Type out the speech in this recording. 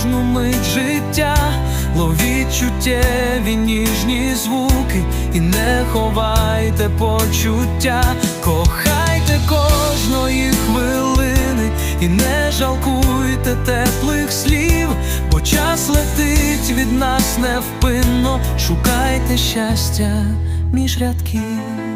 кожну мить життя, ловіть чуттєві ніжні звуки. І не ховайте почуття, кохайте кожної хвилини. І не жалкуйте теплих слів, бо час летить від нас невпинно, шукайте щастя між рядків.